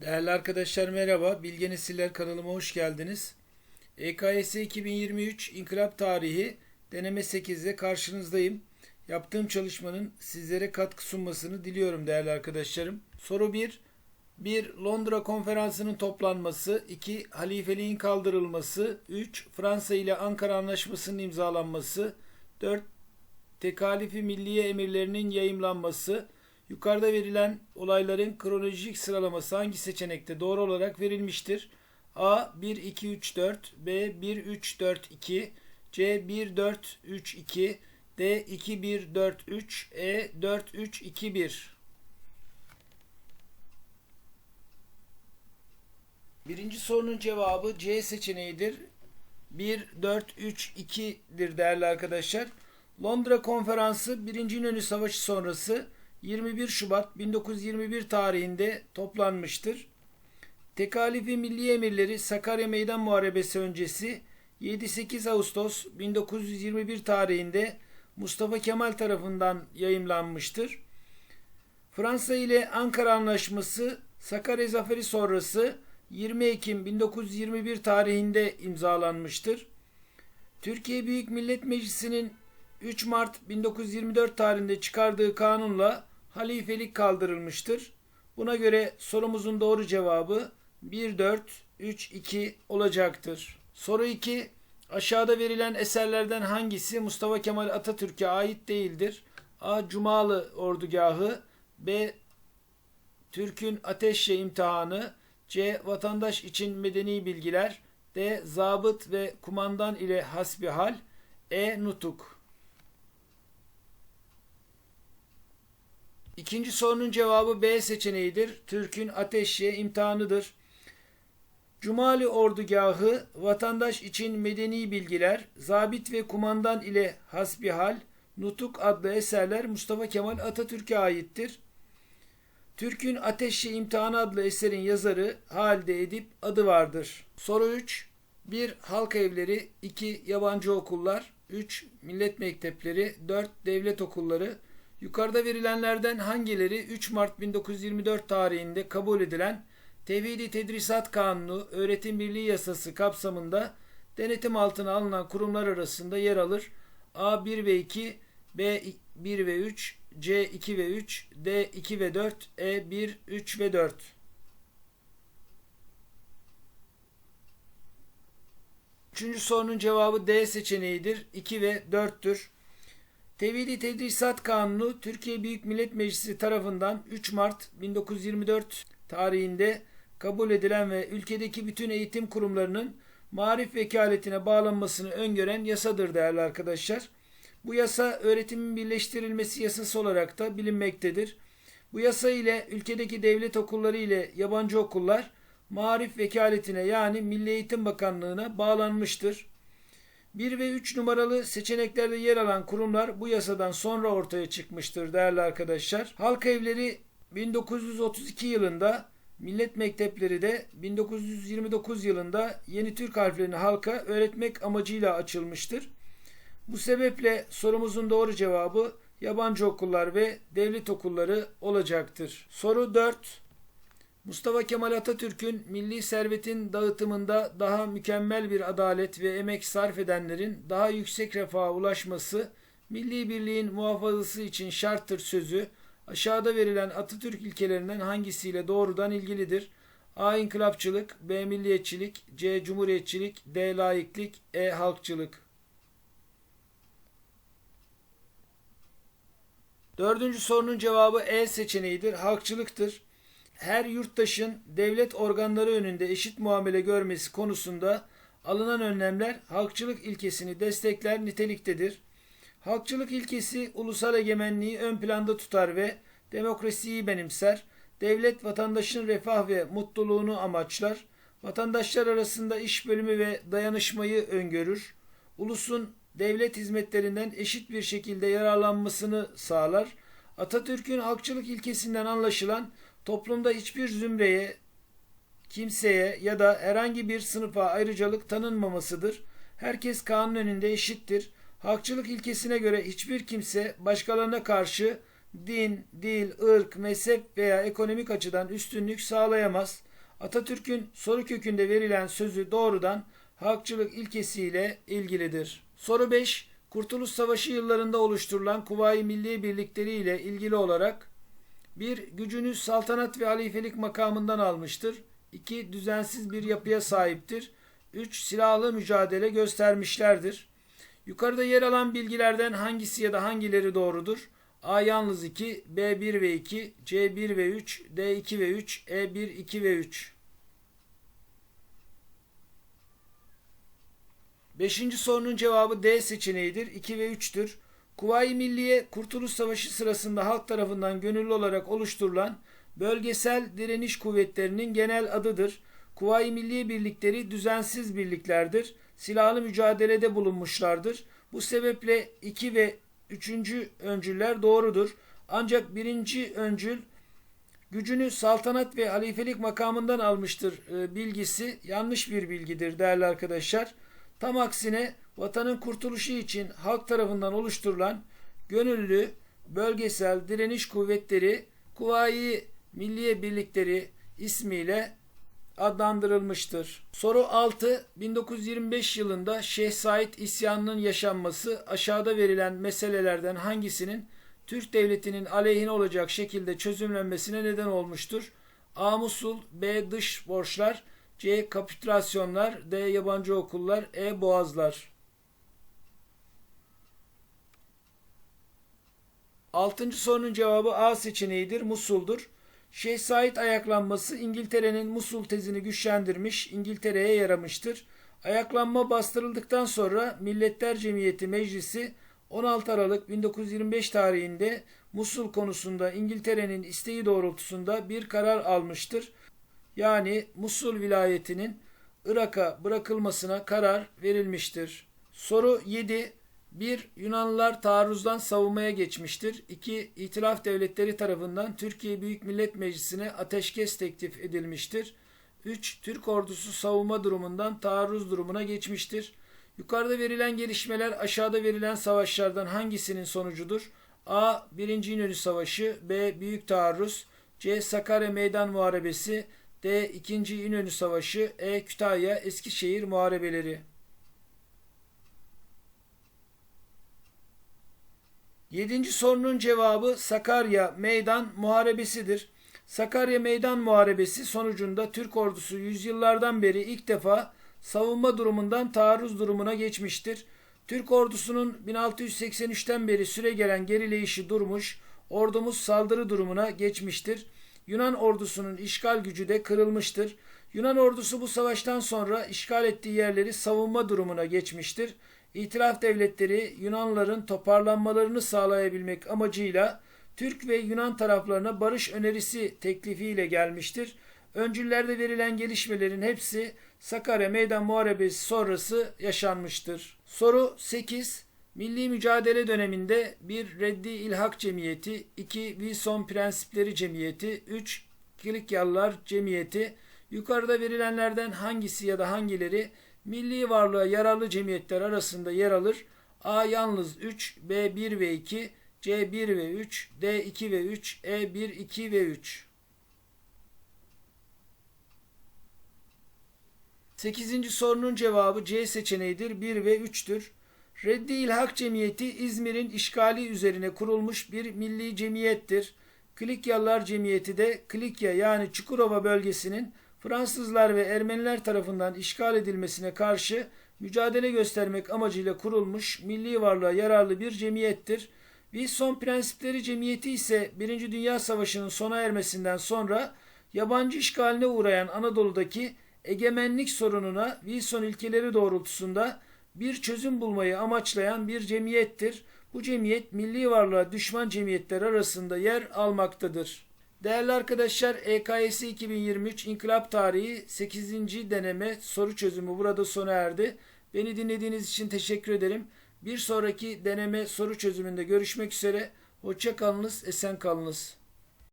Değerli arkadaşlar merhaba. Bilge Nesiller kanalıma hoş geldiniz. EKS 2023 İnkılap Tarihi deneme 8'de karşınızdayım. Yaptığım çalışmanın sizlere katkı sunmasını diliyorum değerli arkadaşlarım. Soru 1. 1. Londra Konferansı'nın toplanması. 2. Halifeliğin kaldırılması. 3. Fransa ile Ankara Anlaşması'nın imzalanması. 4. Tekalifi Milliye emirlerinin yayımlanması. Yukarıda verilen olayların kronolojik sıralaması hangi seçenekte doğru olarak verilmiştir? A 1 2 3 4, B 1 3 4 2, C 1 4 3 2, D 2 1 4 3, E 4 3 2 1. Birinci sorunun cevabı C seçeneğidir. 1 4 3 2'dir değerli arkadaşlar. Londra Konferansı 1. İnönü Savaşı sonrası 21 Şubat 1921 tarihinde toplanmıştır. Tekalifi Milli Emirleri Sakarya Meydan Muharebesi öncesi 7-8 Ağustos 1921 tarihinde Mustafa Kemal tarafından yayımlanmıştır. Fransa ile Ankara Anlaşması Sakarya Zaferi sonrası 20 Ekim 1921 tarihinde imzalanmıştır. Türkiye Büyük Millet Meclisi'nin 3 Mart 1924 tarihinde çıkardığı kanunla halifelik kaldırılmıştır. Buna göre sorumuzun doğru cevabı 1 4 3 2 olacaktır. Soru 2 Aşağıda verilen eserlerden hangisi Mustafa Kemal Atatürk'e ait değildir? A. Cumalı Ordugahı B. Türk'ün Ateşle imtihanı C. Vatandaş için medeni bilgiler D. Zabıt ve kumandan ile hasbihal E. Nutuk İkinci sorunun cevabı B seçeneğidir. Türk'ün ateşye imtihanıdır. Cumali ordugahı, vatandaş için medeni bilgiler, zabit ve kumandan ile hasbihal, Nutuk adlı eserler Mustafa Kemal Atatürk'e aittir. Türk'ün Ateşli İmtihanı adlı eserin yazarı Halide Edip adı vardır. Soru 3. 1. Halk evleri 2. Yabancı okullar 3. Millet mektepleri 4. Devlet okulları Yukarıda verilenlerden hangileri 3 Mart 1924 tarihinde kabul edilen Tevhidi Tedrisat Kanunu Öğretim Birliği Yasası kapsamında denetim altına alınan kurumlar arasında yer alır? A 1 ve 2, B 1 ve 3, C 2 ve 3, D 2 ve 4, E 1, 3 ve 4. Üçüncü sorunun cevabı D seçeneğidir. 2 ve 4'tür. Tevhidi Tedrisat Kanunu Türkiye Büyük Millet Meclisi tarafından 3 Mart 1924 tarihinde kabul edilen ve ülkedeki bütün eğitim kurumlarının marif vekaletine bağlanmasını öngören yasadır değerli arkadaşlar. Bu yasa öğretimin birleştirilmesi yasası olarak da bilinmektedir. Bu yasa ile ülkedeki devlet okulları ile yabancı okullar marif vekaletine yani Milli Eğitim Bakanlığı'na bağlanmıştır. 1 ve 3 numaralı seçeneklerde yer alan kurumlar bu yasadan sonra ortaya çıkmıştır değerli arkadaşlar. Halk evleri 1932 yılında, millet mektepleri de 1929 yılında yeni Türk harflerini halka öğretmek amacıyla açılmıştır. Bu sebeple sorumuzun doğru cevabı yabancı okullar ve devlet okulları olacaktır. Soru 4. Mustafa Kemal Atatürk'ün milli servetin dağıtımında daha mükemmel bir adalet ve emek sarf edenlerin daha yüksek refaha ulaşması, milli birliğin muhafazası için şarttır sözü, aşağıda verilen Atatürk ilkelerinden hangisiyle doğrudan ilgilidir? A. İnkılapçılık, B. Milliyetçilik, C. Cumhuriyetçilik, D. Laiklik, E. Halkçılık. Dördüncü sorunun cevabı E seçeneğidir. Halkçılıktır her yurttaşın devlet organları önünde eşit muamele görmesi konusunda alınan önlemler halkçılık ilkesini destekler niteliktedir. Halkçılık ilkesi ulusal egemenliği ön planda tutar ve demokrasiyi benimser. Devlet vatandaşın refah ve mutluluğunu amaçlar. Vatandaşlar arasında iş bölümü ve dayanışmayı öngörür. Ulusun devlet hizmetlerinden eşit bir şekilde yararlanmasını sağlar. Atatürk'ün halkçılık ilkesinden anlaşılan toplumda hiçbir zümreye, kimseye ya da herhangi bir sınıfa ayrıcalık tanınmamasıdır. Herkes kanun önünde eşittir. Halkçılık ilkesine göre hiçbir kimse başkalarına karşı din, dil, ırk, mezhep veya ekonomik açıdan üstünlük sağlayamaz. Atatürk'ün soru kökünde verilen sözü doğrudan halkçılık ilkesiyle ilgilidir. Soru 5. Kurtuluş Savaşı yıllarında oluşturulan Kuvayi Milli Birlikleri ile ilgili olarak 1. Gücünü saltanat ve halifelik makamından almıştır. 2. Düzensiz bir yapıya sahiptir. 3. Silahlı mücadele göstermişlerdir. Yukarıda yer alan bilgilerden hangisi ya da hangileri doğrudur? A yalnız 2, B 1 ve 2, C 1 ve 3, D 2 ve 3, E 1, 2 ve 3. Beşinci sorunun cevabı D seçeneğidir. 2 ve 3'tür. Kuvayi Milliye Kurtuluş Savaşı sırasında halk tarafından gönüllü olarak oluşturulan bölgesel direniş kuvvetlerinin genel adıdır. Kuvayi Milliye birlikleri düzensiz birliklerdir. Silahlı mücadelede bulunmuşlardır. Bu sebeple 2 ve 3. öncüller doğrudur. Ancak birinci öncül gücünü saltanat ve halifelik makamından almıştır e, bilgisi yanlış bir bilgidir değerli arkadaşlar. Tam aksine vatanın kurtuluşu için halk tarafından oluşturulan gönüllü bölgesel direniş kuvvetleri Kuvayi Milliye Birlikleri ismiyle adlandırılmıştır. Soru 6. 1925 yılında Şeyh Said isyanının yaşanması aşağıda verilen meselelerden hangisinin Türk devletinin aleyhine olacak şekilde çözümlenmesine neden olmuştur? A. Musul B. Dış borçlar C. Kapitülasyonlar D. Yabancı okullar E. Boğazlar Altıncı sorunun cevabı A seçeneğidir. Musul'dur. Şeyh Said ayaklanması İngiltere'nin Musul tezini güçlendirmiş, İngiltere'ye yaramıştır. Ayaklanma bastırıldıktan sonra Milletler Cemiyeti Meclisi 16 Aralık 1925 tarihinde Musul konusunda İngiltere'nin isteği doğrultusunda bir karar almıştır. Yani Musul vilayetinin Irak'a bırakılmasına karar verilmiştir. Soru 7. 1. Yunanlılar taarruzdan savunmaya geçmiştir. 2. İtilaf devletleri tarafından Türkiye Büyük Millet Meclisi'ne ateşkes teklif edilmiştir. 3. Türk ordusu savunma durumundan taarruz durumuna geçmiştir. Yukarıda verilen gelişmeler aşağıda verilen savaşlardan hangisinin sonucudur? A. 1. İnönü Savaşı B. Büyük Taarruz C. Sakarya Meydan Muharebesi D. 2. İnönü Savaşı E. Kütahya Eskişehir Muharebeleri Yedinci sorunun cevabı Sakarya Meydan Muharebesidir. Sakarya Meydan Muharebesi sonucunda Türk ordusu yüzyıllardan beri ilk defa savunma durumundan taarruz durumuna geçmiştir. Türk ordusunun 1683'ten beri süre gelen gerileyişi durmuş, ordumuz saldırı durumuna geçmiştir. Yunan ordusunun işgal gücü de kırılmıştır. Yunan ordusu bu savaştan sonra işgal ettiği yerleri savunma durumuna geçmiştir. İtiraf devletleri Yunanların toparlanmalarını sağlayabilmek amacıyla Türk ve Yunan taraflarına barış önerisi teklifiyle gelmiştir. Öncüllerde verilen gelişmelerin hepsi Sakarya Meydan Muharebesi sonrası yaşanmıştır. Soru 8. Milli mücadele döneminde bir Reddi İlhak Cemiyeti, 2 Wilson Prensipleri Cemiyeti, 3 Kilikyalılar Cemiyeti, yukarıda verilenlerden hangisi ya da hangileri milli varlığa yararlı cemiyetler arasında yer alır? A yalnız 3, B 1 ve 2, C 1 ve 3, D 2 ve 3, E 1, 2 ve 3. 8. sorunun cevabı C seçeneğidir. 1 ve 3'tür. Reddi İlhak Cemiyeti İzmir'in işgali üzerine kurulmuş bir milli cemiyettir. Klikyalılar Cemiyeti de Klikya yani Çukurova bölgesinin Fransızlar ve Ermeniler tarafından işgal edilmesine karşı mücadele göstermek amacıyla kurulmuş milli varlığa yararlı bir cemiyettir. Wilson Prensipleri Cemiyeti ise 1. Dünya Savaşı'nın sona ermesinden sonra yabancı işgaline uğrayan Anadolu'daki egemenlik sorununa Wilson ilkeleri doğrultusunda bir çözüm bulmayı amaçlayan bir cemiyettir. Bu cemiyet milli varlığa düşman cemiyetler arasında yer almaktadır. Değerli arkadaşlar EKS 2023 İnkılap Tarihi 8. deneme soru çözümü burada sona erdi. Beni dinlediğiniz için teşekkür ederim. Bir sonraki deneme soru çözümünde görüşmek üzere. Hoşça kalınız, esen kalınız.